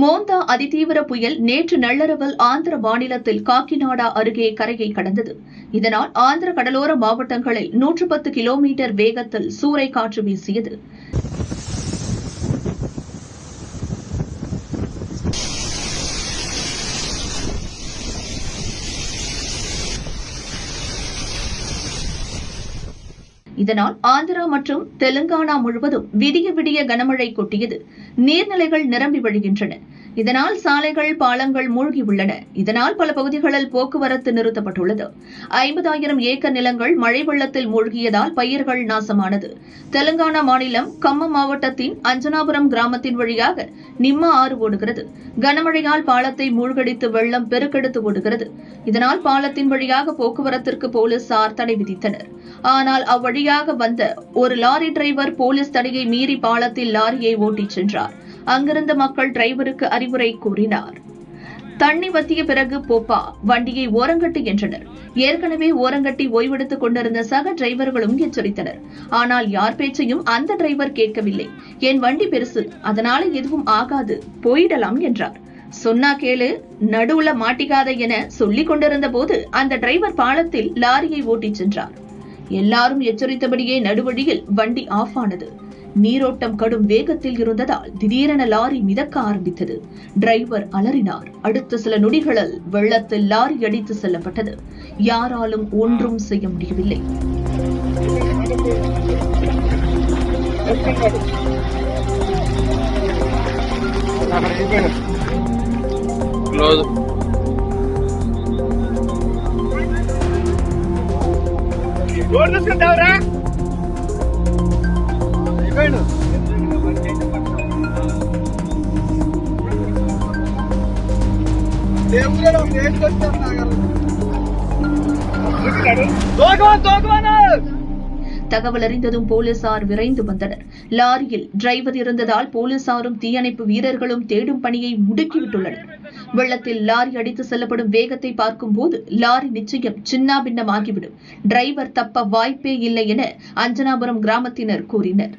மோந்தா அதிதீவிர புயல் நேற்று நள்ளிரவில் ஆந்திர மாநிலத்தில் காக்கிநாடா அருகே கரையை கடந்தது. இதனால் ஆந்திர கடலோர மாவட்டங்களில் நூற்று பத்து கிலோமீட்டர் வேகத்தில் சூறை காற்று வீசியது. இதனால் ஆந்திரா மற்றும் தெலுங்கானா முழுவதும் விடிய விடிய கனமழை கொட்டியது. நீர்நிலைகள் நிரம்பி வழிகின்றன. இதனால் சாலைகள் பாலங்கள் மூழ்கியுள்ளன. இதனால் பல பகுதிகளில் போக்குவரத்து நிறுத்தப்பட்டுள்ளது. ஐம்பதாயிரம் ஏக்கர் நிலங்கள் மழை வெள்ளத்தில் மூழ்கியதால் பயிர்கள் நாசமானது. தெலுங்கானா மாநிலம் கம்மம் மாவட்டத்தின் அஞ்சனாபுரம் கிராமத்தின் வழியாக நிம்மா ஆறு ஓடுகிறது. கனமழையால் பாலத்தை மூழ்கடித்து வெள்ளம் பெருக்கெடுத்து ஓடுகிறது. இதனால் பாலத்தின் வழியாக போக்குவரத்திற்கு போலீசார் தடை விதித்தனர். ஆனால் அவ்வழியாக வந்த ஒரு லாரி டிரைவர் போலீஸ் தடையை மீறி பாலத்தில் லாரியை ஓட்டிச் சென்றார். அங்கிருந்த மக்கள் டிரைவருக்கு அறிவுரை கூறினார். தண்ணி வத்திய பிறகு போப்பா வண்டியை ஓரங்கட்டு என்றனர். ஏற்கனவே ஓரங்கட்டி ஓய்வெடுத்துக் கொண்டிருந்த சக டிரைவர்களும் எச்சரித்தனர். ஆனால் யார் பேச்சையும் அந்த டிரைவர் கேட்கவில்லை. என் வண்டி பெருசு அதனால எதுவும் ஆகாது போயிடலாம் என்றார். சொன்னா கேளு நடுவுல மாட்டிக்காத என சொல்லிக் கொண்டிருந்த போது அந்த டிரைவர் பாலத்தில் லாரியை ஓட்டிச் சென்றார். எல்லாரும் எச்சரித்தபடியே நடுவழியில் வண்டி ஆஃப் ஆனது நீரோட்டம் கடும் வேகத்தில் இருந்ததால் திடீரென லாரி மிதக்க ஆரம்பித்தது. டிரைவர் அலறினார். அடுத்த சில நொடிகளால் வெள்ளத்தில் லாரி அடித்து செல்லப்பட்டது. யாராலும் ஒன்றும் செய்ய முடியவில்லை. Close. రోడ్ చూసుకుంటావురా అయిపోయాడు. దేవుడు రేటుకొచ్చాడు తోగవా தகவல் அறிந்ததும் போலீசார் விரைந்து வந்தனர். லாரியில் டிரைவர் இருந்ததால் போலீசாரும் தீயணைப்பு வீரர்களும் தேடும் பணியை முடுக்கிவிட்டுள்ளனர். வெள்ளத்தில் லாரி அடித்து செல்லப்படும் வேகத்தை பார்க்கும்போது லாரி நிச்சயம் சின்னாபின்னமாகிவிடும். டிரைவர் தப்ப வாய்ப்பே இல்லை என அஞ்சனாபுரம் கிராமத்தினர் கூறினர்.